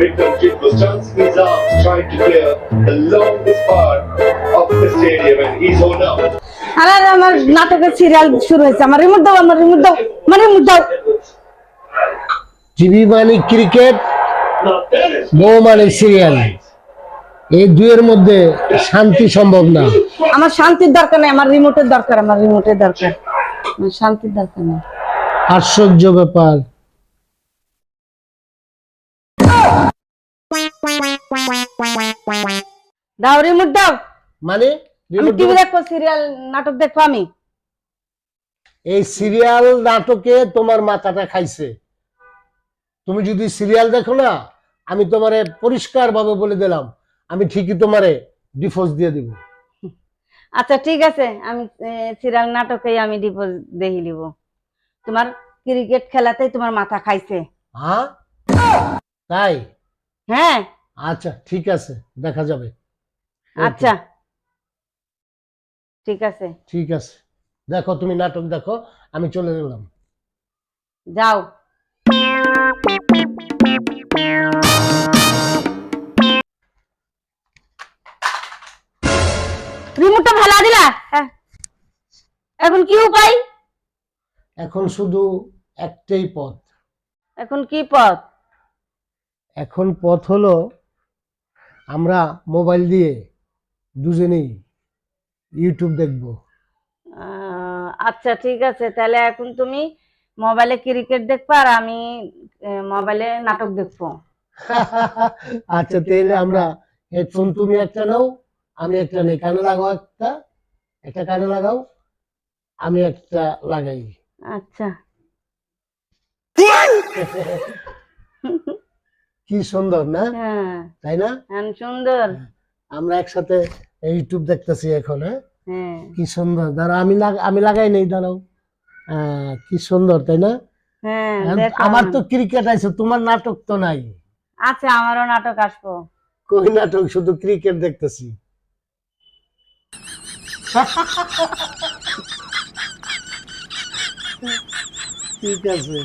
Vikramjit was dancing his arms trying to clear the longest part of the stadium and he's all out. আমার নাটকের serial শুরু হয়েছে। আমার remote দাও আমার রিমোট দাও আমার রিমোট দাও। টিভি মানে ক্রিকেট বউ মানে সিরিয়াল এই দুয়ের মধ্যে শান্তি সম্ভব না। আমার শান্তির দরকার নেই আমার রিমোটের দরকার আমার রিমোটের দরকার। শান্তির দরকার নেই। আশ্চর্য ব্যাপার। দাও রিমোট দাও মানে? আমি টিভি দেবো? দেখব সিরিয়াল নাটক দেখব আমি। এই সিরিয়াল নাটকে তোমার মাথাটা খাইছে। তুমি যদি সিরিয়াল দেখো না আমি তোমারে পরিষ্কার ভাবে বলে দিলাম। আমি ঠিকই তোমারে ডিভোর্স দিয়ে দিব। আচ্ছা ঠিক আছে। আমি সিরিয়াল নাটকেই আমি ডিপোজ দেখি নিব তোমার ক্রিকেট খেলাতেই তোমার মাথা খাইছে। হ্যাঁ? তাই? হ্যাঁ। আচ্ছা ঠিক আছে দেখা যাবে। আচ্ছা। ঠিক আছে। ঠিক আছে। দেখো তুমি নাটক দেখো আমি চলে গেলাম। যাও। রিমোটটা ফেলা দিলা? হ্যাঁ। এখন কি উপায়? এখন শুধু একটাই পথ। এখন কি পথ? এখন পথ হলো আমরা মোবাইল দিয়ে দুজনেই ইউটিউব দেখব। আহ, আচ্ছা ঠিক আছে। তাহলে এখন তুমি মোবাইলে ক্রিকেট দেখবা আর আমি মোবাইলে নাটক দেখব। আচ্ছা তাহলে আমরা হেডফোন তুমি একটা নাও আমি একটা নেই। কানে লাগাও একটা? একটা কানে লাগাও? আমি একটা লাগাই। আচ্ছা। কি সুন্দর না? হ্যাঁ। তাই না? হ্যাঁ, সুন্দর। আমরা একসাথে ইউটিউব দেখতেছি এখন হ্যাঁ? হ্যাঁ। কি সুন্দর। দাঁড়া আমি আমি লাগাই নেই দাঁড়াও। কি সুন্দর তাই না? হ্যাঁ আমার তো ক্রিকেট আছে তোমার নাটক তো নাই। আচ্ছা আমারও নাটক আসব। কই নাটক? শুধু ক্রিকেট দেখতেছি। ঠিক আছে।